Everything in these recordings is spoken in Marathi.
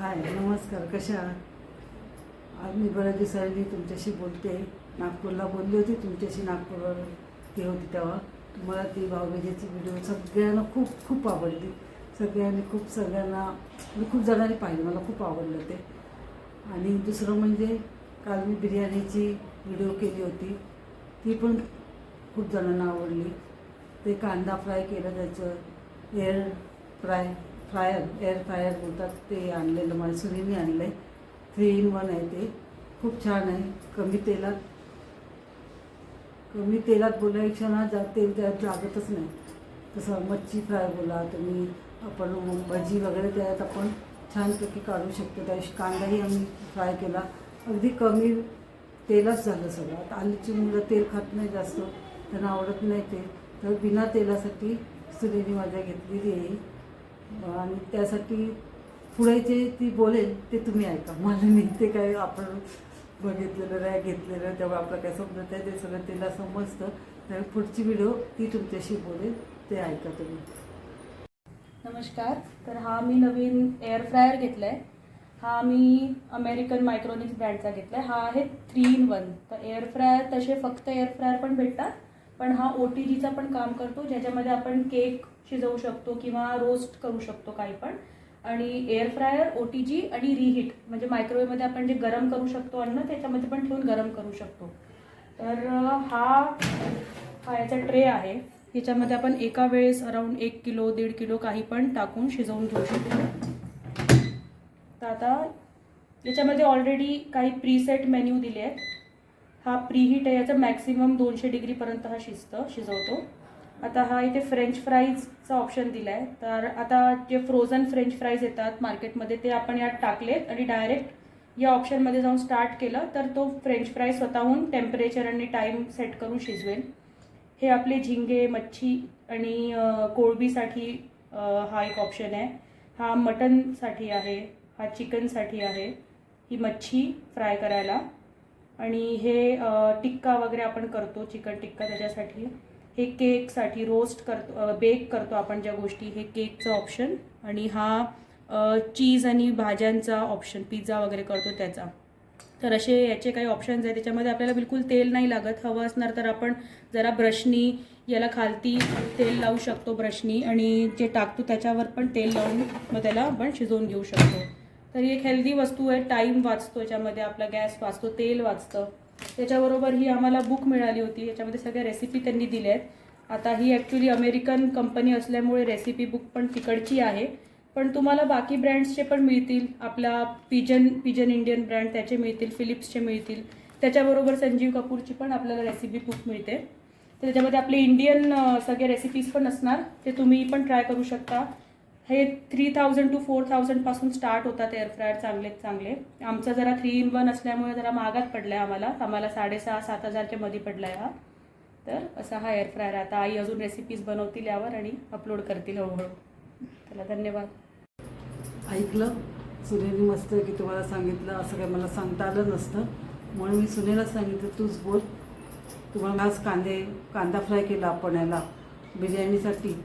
हाय नमस्कार कशा आज मी बऱ्याच दिवसांनी तुमच्याशी बोलते. नागपूरला बोलली होती तुमच्याशी नागपूरवर ती होती तेव्हा. तुम्हाला ती भावबीजेची व्हिडिओ सगळ्यांना खूप खूप आवडली. सगळ्यांनी खूप सगळ्यांना मी खूप जणांनी पाहिली मला खूप आवडलं ते. आणि दुसरं म्हणजे काल मी बिर्याणीची व्हिडिओ केली होती. ती पण खूप जणांना आवडली. ते कांदा फ्राय केलं त्याचं air fry fryer air fryer बोलतात ते आणलेलं मैसुरीने आणलं आहे थ्री इन वन आहे ते. खूप छान आहे. कमी तेलात कमी तेलात बोलायपेक्षा ना जा तेल त्यात लागतच नाही. तसं मच्छी फ्राय बोला तुम्ही आपण भजी वगैरे त्यात आपण छानपैकी काढू शकतो. त्या कांदाही आम्ही फ्राय केला. अगदी कमी तेलच झालं सगळं. आता आलीची मुलं तेल खात नाही जास्त. त्यांना आवडत नाही ते. तर बिना तेलासाठी सुरीने माझ्या घेतलेली आहे. आणि त्यासाठी पुढे जे ती बोलेल ते तुम्ही ऐका. मला निघते ते काय आपण बघितलेलं नाही घेतलेलं तेव्हा आपलं काय समजत आहे ते सगळं तिला समजतं. तर पुढची व्हिडिओ ती तुमच्याशी बोलेल ते ऐका तुम्ही. नमस्कार. तर हा मी नवीन एअर फ्रायर घेतला आहे हा मी अमेरिकन मायक्रोनिक्स ब्रँडचा घेतला आहे हा आहे थ्री इन वन तर एअर फ्रायर तसे फक्त एअर फ्रायर पण भेटतात. पण हा ओ टी जीचा पण काम करतो ज्याच्यामध्ये आपण केक शिजवू शकतो किंवा रोस्ट करू शकतो काही पण. आणि air fryer O T G आणि रिहीट म्हणजे मायक्रोवेवमध्ये आपण जे गरम करू शकतो अन्न त्याच्यामध्ये पण ठेवून गरम करू शकतो. तर हा हा याचा ट्रे आहे. ह्याच्यामध्ये आपण एका वेळेस अराऊंड एक किलो दीड किलो काही पण टाकून शिजवून घेऊ शकतो. तर आता याच्यामध्ये ऑलरेडी काही प्रीसेट मेन्यू दिले आहेत. हा प्रीहीट आहे याचं मॅक्सिमम दोनशे डिग्रीपर्यंत हा शिजतं शिजवतो. आता हा इथे फ्रेंच फ्राईजचा ऑप्शन दिला आहे तर आता जे फ्रोझन फ्रेंच फ्राईज येतात मार्केटमध्ये ते आपण यात टाकलेत आणि डायरेक्ट या ऑप्शनमध्ये जाऊन स्टार्ट केलं तर तो फ्रेंच फ्राय स्वतःहून टेम्परेचर आणि टाईम सेट करून शिजवेल. हे आपले झिंगे मच्छी आणि कोळबीसाठी हा एक ऑप्शन आहे. हा मटनसाठी आहे हा चिकनसाठी आहे ही मच्छी फ्राय करायला. आणि हे टिक्का वगैरे आपण करतो चिकन टिक्का त्याच्यासाठी. हे केकसाठी रोस्ट करतो बेक करतो आपण ज्या गोष्टी हे केकचं ऑप्शन आणि हा चीज आणि भाज्यांचा ऑप्शन पिझ्झा वगैरे करतो त्याचा. तर असे याचे काही ऑप्शन्स आहेत त्याच्यामध्ये आपल्याला बिलकुल तेल नाही लागत. हवं असणार तर आपण जरा ब्रशनी याला खालती तेल लावू शकतो ब्रशनी आणि जे टाकतो त्याच्यावर पण तेल लावून मग त्याला आपण शिजवून घेऊ शकतो. तर ही एक हेल्दी वस्तू आहे टाईम वाचतो याच्यामध्ये आपला गॅस वाचतो तेल वाचतं. त्याच्याबरोबर ही आम्हाला बुक मिळाली होती. याच्यामध्ये सगळ्या रेसिपी त्यांनी दिल्या आहेत. आता ही ॲक्च्युली अमेरिकन कंपनी असल्यामुळे रेसिपी बुक पण तिकडची आहे. पण तुम्हाला बाकी ब्रँड्सचे पण मिळतील. आपला पिजन पिजन इंडियन ब्रँड त्याचे मिळतील. फिलिप्सचे मिळतील. त्याच्याबरोबर संजीव कपूरची पण आपल्याला रेसिपी बुक मिळते. तर त्याच्यामध्ये आपले इंडियन सगळे रेसिपीज पण असणार. ते तुम्ही पण ट्राय करू शकता. हे थ्री थाउजंड टू फोर थाउजंडपासून स्टार्ट होतात एअर फ्रायर चांगले चांगले. आमचा जरा थ्री इन वन असल्यामुळे जरा महागात पडला आहे आम्हाला. आम्हाला साडेसहा सात हजारच्या मध्ये पडला आहे हा. तर असा हा एअर फ्रायर आता आई अजून रेसिपीज बनवतील यावर आणि अपलोड करतील हळूहळू. त्याला धन्यवाद. ऐकलं? सुनेने मस्त की तुम्हाला सांगितलं. असं काही मला सांगता आलं नसतं. म्हणून मी सुनेला सांगितलं तूच बोल. तुम्हाला आज कांदे कांदा फ्राय केला आपण याला. बिर्याणीसाठी.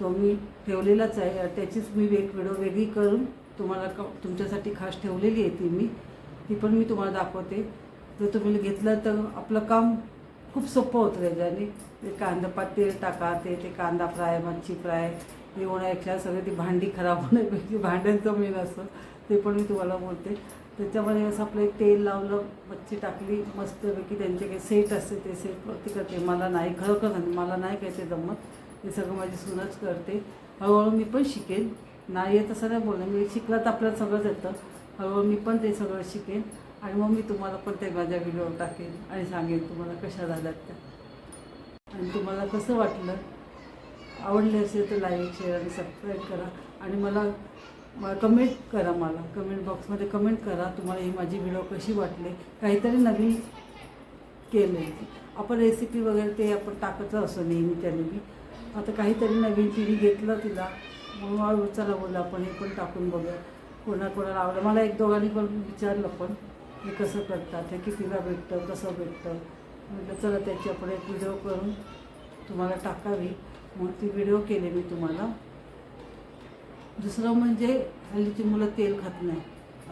तो मी ठेवलेलाच आहे. त्याचीच मी एक व्हिडिओ वेगळी करून तुम्हाला क तुमच्यासाठी खास ठेवलेली आहे ती मी. ती पण मी तुम्हाला दाखवते. जर तुम्ही घेतलं तर आपलं काम खूप सोपं होतं त्याच्याने. ते कांदा पात तेल टाका ते ते कांदा फ्राय मच्छी फ्राय हे होण्यापेक्षा सगळी ती भांडी खराब होण्यापेक्षा भांड्यांचं मेन असतं ते पण मी तुम्हाला बोलते. त्याच्यामध्ये असं आपलं एक तेल लावलं मच्छी टाकली मस्तपैकी त्यांचे काही सेट असते ते सेटवरती करते. मला नाही खरोखर नाही मला नाही काय ते जमत. ते सगळं माझी सूनच करते. हळूहळू मी पण शिकेन. नाही येत असं नाही बोलणं मी शिकला तर आपल्याला सगळंच येतं. हळूहळू मी पण ते सगळं शिकेन. आणि मग मी तुम्हाला पण ते माझ्या व्हिडिओ टाकेन आणि सांगेन तुम्हाला कशा झाल्यात त्या. आणि तुम्हाला कसं वाटलं? आवडले असेल तर लाईक शेअर आणि सबस्क्राईब करा. आणि मला कमेंट करा मला. कमेंट बॉक्समध्ये कमेंट करा. तुम्हाला ही माझी व्हिडिओ कशी वाटली? काहीतरी नवीन केलं आहे आपण रेसिपी वगैरे ते आपण टाकतच असतो नेहमी त्याने मी आता काहीतरी नवीन तिने घेतलं तिला. म्हणून चला बोललं आपण हे पण टाकून बघूया. कोणा कोणाला आवडलं? मला एक दोघांनी पण विचारलं पण हे कसं करतात? हे कितीला भेटतं? कसं भेटतं? म्हटलं चला त्याची आपण एक व्हिडिओ करून तुम्हाला टाकावी. मग ती व्हिडिओ केले मी तुम्हाला. दुसरं म्हणजे हल्लीची मुलं तेल खात नाही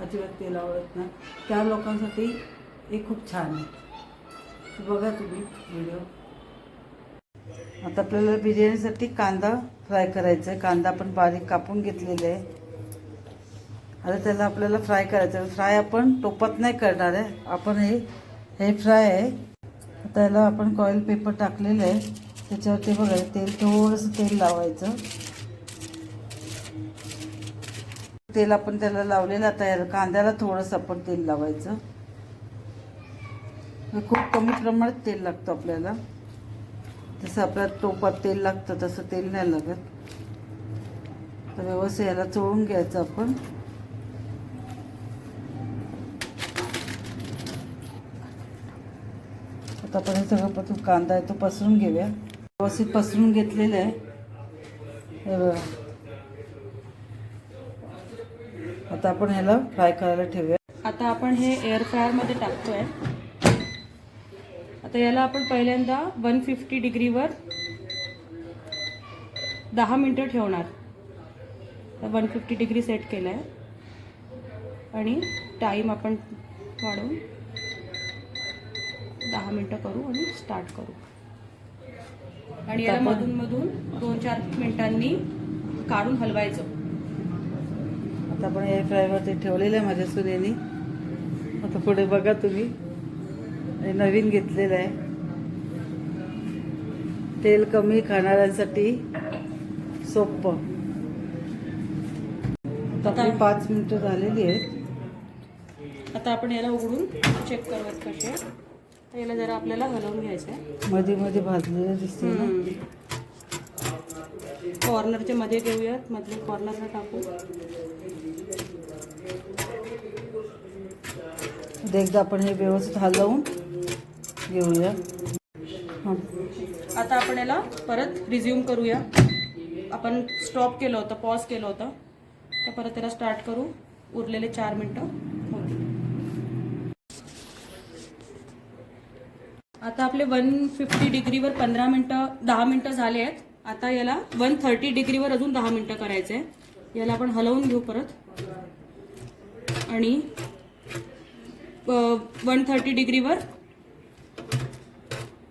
अजिबात तेल आवडत नाही. त्या लोकांसाठी हे खूप छान आहे. बघा तुम्ही व्हिडिओ आता आपल्याला बिर्याणीसाठी कांदा फ्राय करायचा आहे कांदा आपण बारीक कापून घेतलेला आहे. आता त्याला आपल्याला फ्राय करायचं आहे फ्राय आपण टोपात नाही करणार आहे. आपण हे हे फ्राय आहे. त्याला आपण कॉईल पेपर टाकलेलं आहे. त्याच्यावरती बघा तेल थोडंसं तेल लावायचं. तेल आपण त्याला लावलेलं आता कांद्याला थोडंसं आपण तेल लावायचं. खूप कमी प्रमाणात तेल लागतं आपल्याला. जसं आपल्या टोपात तेल लागतं तसं तेल नाही लागत. तर व्यवस्थित याला चोळून घ्यायचं आपण. आता आपण हे सगळं पसून कांदा आहे तो पसरून घेऊया. व्यवस्थित पसरून घेतलेलं आहे हे बघा आता आपण ह्याला फ्राय करायला ठेवूया. आता आपण हे एअर फ्रायरमध्ये टाकतोय. आता याला आपण पहिल्यांदा वन फिफ्टी डिग्रीवर दहा मिनटं ठेवणार. वन फिफ्टी डिग्री सेट केलं आहे आणि टाईम आपण वाढवून दहा मिनटं करू आणि स्टार्ट करू. आणि याला मधून मधून दोन चार मिनिटांनी काढून हलवायचं. आता आपण एअर फ्रायवरती ठेवलेलं आहे माझ्या सुनेनी आता पुढे बघा तुम्ही. हे नवीन घेतलेलं आहे. तेल कमी खाणाऱ्यांसाठी सोपं आता पाच मिनटं झालेली आहेत. आता आपण याला उघडून चेक करूयात कसे. तर याला जरा आपल्याला हलवून घ्यायचं आहे. मध्ये मध्ये भाजलेलं दिसते ना? कॉर्नरच्या मध्ये घेऊयात मधले कॉर्नरला टाकू. आता एकदा आपण हे व्यवस्थित हलवून घेऊया. हां. आता आपण याला परत रिझ्यूम करूया. आपण स्टॉप केलं होतं पॉज केलं होतं. तर परत त्याला स्टार्ट करू. उरलेले चार मिनटं आता आपले वन फिफ्टी डिग्रीवर पंधरा मिनटं दहा मिनटं झाले आहेत. आता याला वन थर्टी डिग्रीवर अजून दहा मिनटं करायचं आहे याला आपण हलवून घेऊ परत. आणि वन थर्टी डिग्रीवर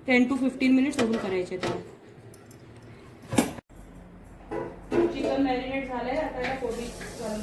टेन टू फिफ्टीन मिनिट्स सोडून करायचे त्याला. चिकन मॅरिनेट झालं आहे आता या कोबी चिकन